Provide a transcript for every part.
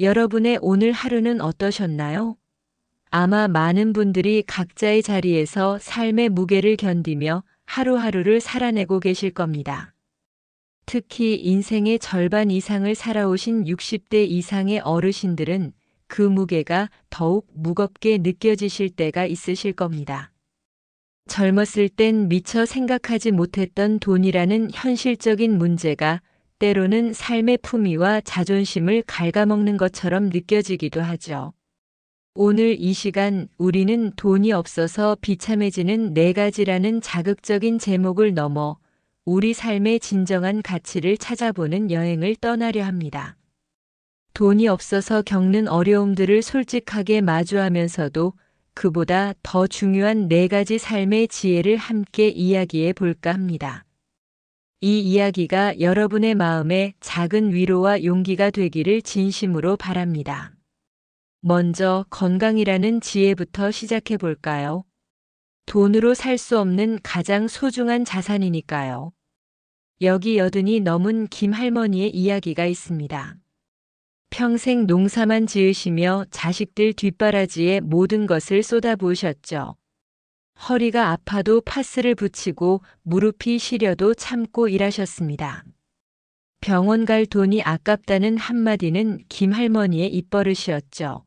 여러분의 오늘 하루는 어떠셨나요? 아마 많은 분들이 각자의 자리에서 삶의 무게를 견디며 하루하루를 살아내고 계실 겁니다. 특히 인생의 절반 이상을 살아오신 60대 이상의 어르신들은 그 무게가 더욱 무겁게 느껴지실 때가 있으실 겁니다. 젊었을 땐 미처 생각하지 못했던 돈이라는 현실적인 문제가 때로는 삶의 품위와 자존심을 갉아먹는 것처럼 느껴지기도 하죠. 오늘 이 시간 우리는 돈이 없어서 비참해지는 네 가지라는 자극적인 제목을 넘어 우리 삶의 진정한 가치를 찾아보는 여행을 떠나려 합니다. 돈이 없어서 겪는 어려움들을 솔직하게 마주하면서도 그보다 더 중요한 네 가지 삶의 지혜를 함께 이야기해 볼까 합니다. 이 이야기가 여러분의 마음에 작은 위로와 용기가 되기를 진심으로 바랍니다. 먼저 건강이라는 지혜부터 시작해 볼까요? 돈으로 살 수 없는 가장 소중한 자산이니까요. 여기 여든이 넘은 김 할머니의 이야기가 있습니다. 평생 농사만 지으시며 자식들 뒷바라지에 모든 것을 쏟아부으셨죠. 허리가 아파도 파스를 붙이고 무릎이 시려도 참고 일하셨습니다. 병원 갈 돈이 아깝다는 한마디는 김 할머니의 입버릇이었죠.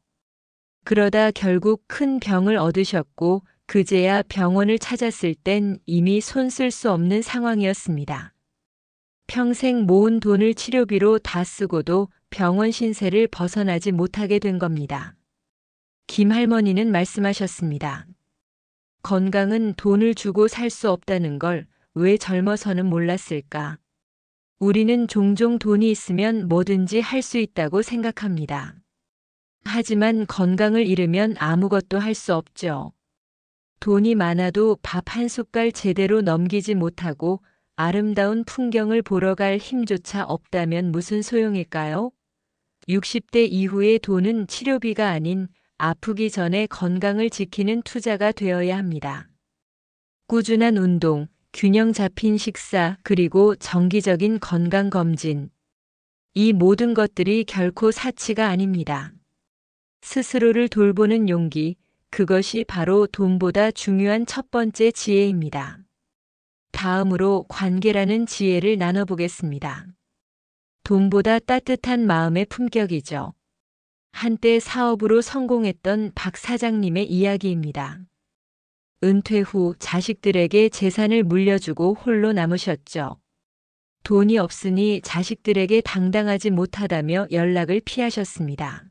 그러다 결국 큰 병을 얻으셨고 그제야 병원을 찾았을 땐 이미 손 쓸 수 없는 상황이었습니다. 평생 모은 돈을 치료비로 다 쓰고도 병원 신세를 벗어나지 못하게 된 겁니다. 김 할머니는 말씀하셨습니다. 건강은 돈을 주고 살 수 없다는 걸 왜 젊어서는 몰랐을까? 우리는 종종 돈이 있으면 뭐든지 할 수 있다고 생각합니다. 하지만 건강을 잃으면 아무것도 할 수 없죠. 돈이 많아도 밥 한 숟갈 제대로 넘기지 못하고 아름다운 풍경을 보러 갈 힘조차 없다면 무슨 소용일까요? 60대 이후의 돈은 치료비가 아닌 아프기 전에 건강을 지키는 투자가 되어야 합니다. 꾸준한 운동, 균형 잡힌 식사, 그리고 정기적인 건강검진. 이 모든 것들이 결코 사치가 아닙니다. 스스로를 돌보는 용기, 그것이 바로 돈보다 중요한 첫 번째 지혜입니다. 다음으로 관계라는 지혜를 나눠보겠습니다. 돈보다 따뜻한 마음의 품격이죠. 한때 사업으로 성공했던 박 사장님의 이야기입니다. 은퇴 후 자식들에게 재산을 물려주고 홀로 남으셨죠. 돈이 없으니 자식들에게 당당하지 못하다며 연락을 피하셨습니다.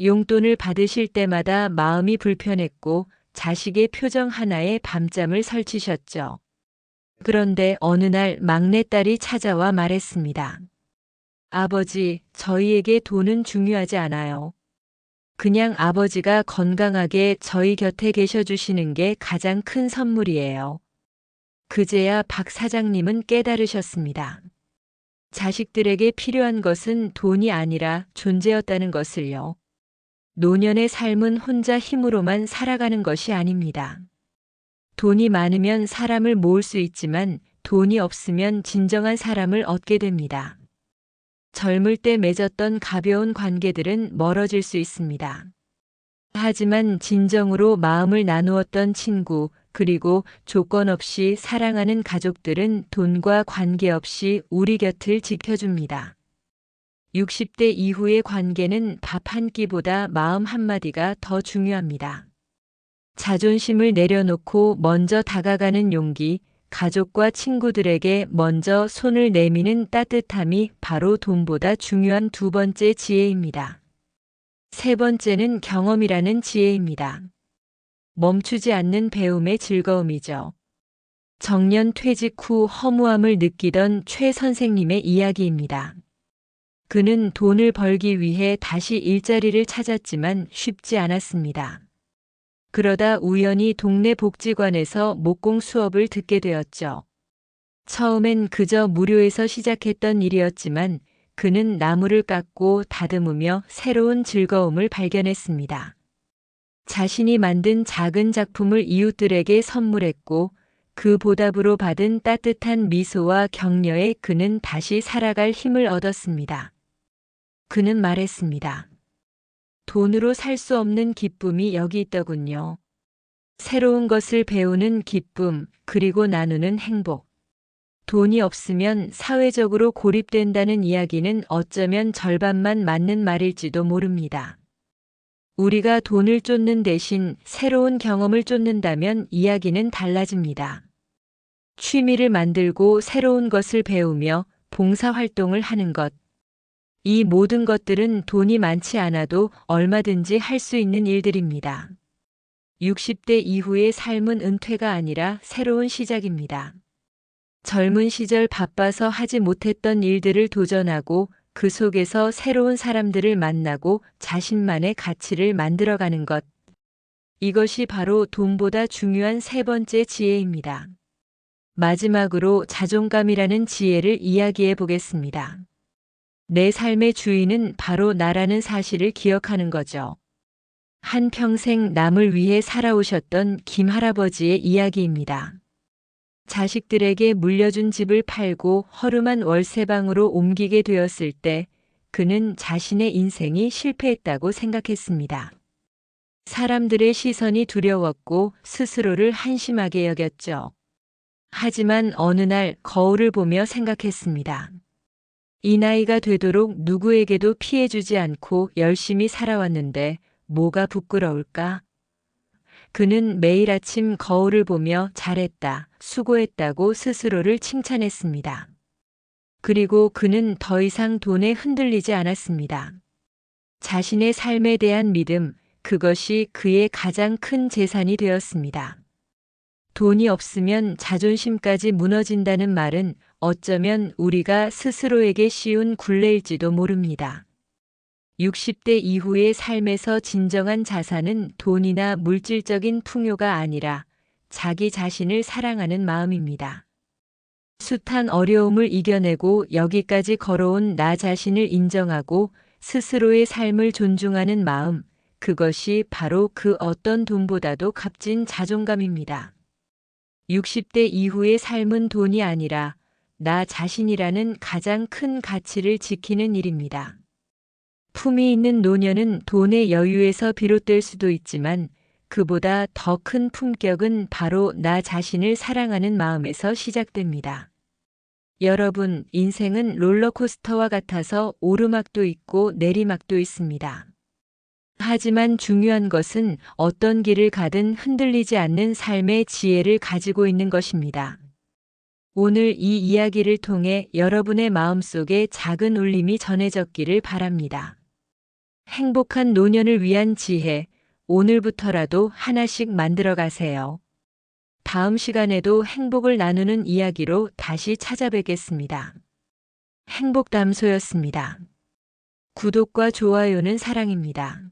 용돈을 받으실 때마다 마음이 불편했고 자식의 표정 하나에 밤잠을 설치셨죠. 그런데 어느 날 막내딸이 찾아와 말했습니다. 아버지, 저희에게 돈은 중요하지 않아요. 그냥 아버지가 건강하게 저희 곁에 계셔 주시는 게 가장 큰 선물이에요. 그제야 박 사장님은 깨달으셨습니다. 자식들에게 필요한 것은 돈이 아니라 존재였다는 것을요. 노년의 삶은 혼자 힘으로만 살아가는 것이 아닙니다. 돈이 많으면 사람을 모을 수 있지만 돈이 없으면 진정한 사람을 얻게 됩니다. 젊을 때 맺었던 가벼운 관계들은 멀어질 수 있습니다. 하지만 진정으로 마음을 나누었던 친구, 그리고 조건 없이 사랑하는 가족들은 돈과 관계없이 우리 곁을 지켜줍니다. 60대 이후의 관계는 밥 한 끼보다 마음 한마디가 더 중요합니다. 자존심을 내려놓고 먼저 다가가는 용기, 가족과 친구들에게 먼저 손을 내미는 따뜻함이 바로 돈보다 중요한 두 번째 지혜입니다. 세 번째는 경험이라는 지혜입니다. 멈추지 않는 배움의 즐거움이죠. 정년 퇴직 후 허무함을 느끼던 최 선생님의 이야기입니다. 그는 돈을 벌기 위해 다시 일자리를 찾았지만 쉽지 않았습니다. 그러다 우연히 동네 복지관에서 목공 수업을 듣게 되었죠. 처음엔 그저 무료에서 시작했던 일이었지만 그는 나무를 깎고 다듬으며 새로운 즐거움을 발견했습니다. 자신이 만든 작은 작품을 이웃들에게 선물했고 그 보답으로 받은 따뜻한 미소와 격려에 그는 다시 살아갈 힘을 얻었습니다. 그는 말했습니다. 돈으로 살 수 없는 기쁨이 여기 있더군요. 새로운 것을 배우는 기쁨, 그리고 나누는 행복. 돈이 없으면 사회적으로 고립된다는 이야기는 어쩌면 절반만 맞는 말일지도 모릅니다. 우리가 돈을 쫓는 대신 새로운 경험을 쫓는다면 이야기는 달라집니다. 취미를 만들고 새로운 것을 배우며 봉사활동을 하는 것. 이 모든 것들은 돈이 많지 않아도 얼마든지 할 수 있는 일들입니다. 60대 이후의 삶은 은퇴가 아니라 새로운 시작입니다. 젊은 시절 바빠서 하지 못했던 일들을 도전하고 그 속에서 새로운 사람들을 만나고 자신만의 가치를 만들어가는 것. 이것이 바로 돈보다 중요한 세 번째 지혜입니다. 마지막으로 자존감이라는 지혜를 이야기해 보겠습니다. 내 삶의 주인은 바로 나라는 사실을 기억하는 거죠. 한평생 남을 위해 살아오셨던 김 할아버지의 이야기입니다. 자식들에게 물려준 집을 팔고 허름한 월세방으로 옮기게 되었을 때 그는 자신의 인생이 실패했다고 생각했습니다. 사람들의 시선이 두려웠고 스스로를 한심하게 여겼죠. 하지만 어느 날 거울을 보며 생각했습니다. 이 나이가 되도록 누구에게도 피해주지 않고 열심히 살아왔는데 뭐가 부끄러울까? 그는 매일 아침 거울을 보며 잘했다, 수고했다고 스스로를 칭찬했습니다. 그리고 그는 더 이상 돈에 흔들리지 않았습니다. 자신의 삶에 대한 믿음, 그것이 그의 가장 큰 재산이 되었습니다. 돈이 없으면 자존심까지 무너진다는 말은 어쩌면 우리가 스스로에게 씌운 굴레일지도 모릅니다. 60대 이후의 삶에서 진정한 자산은 돈이나 물질적인 풍요가 아니라 자기 자신을 사랑하는 마음입니다. 숱한 어려움을 이겨내고 여기까지 걸어온 나 자신을 인정하고 스스로의 삶을 존중하는 마음, 그것이 바로 그 어떤 돈보다도 값진 자존감입니다. 60대 이후의 삶은 돈이 아니라 나 자신이라는 가장 큰 가치를 지키는 일입니다. 품이 있는 노년은 돈의 여유에서 비롯될 수도 있지만 그보다 더 큰 품격은 바로 나 자신을 사랑하는 마음에서 시작됩니다. 여러분, 인생은 롤러코스터와 같아서 오르막도 있고 내리막도 있습니다. 하지만 중요한 것은 어떤 길을 가든 흔들리지 않는 삶의 지혜를 가지고 있는 것입니다. 오늘 이 이야기를 통해 여러분의 마음속에 작은 울림이 전해졌기를 바랍니다. 행복한 노년을 위한 지혜, 오늘부터라도 하나씩 만들어 가세요. 다음 시간에도 행복을 나누는 이야기로 다시 찾아뵙겠습니다. 행복담소였습니다. 구독과 좋아요는 사랑입니다.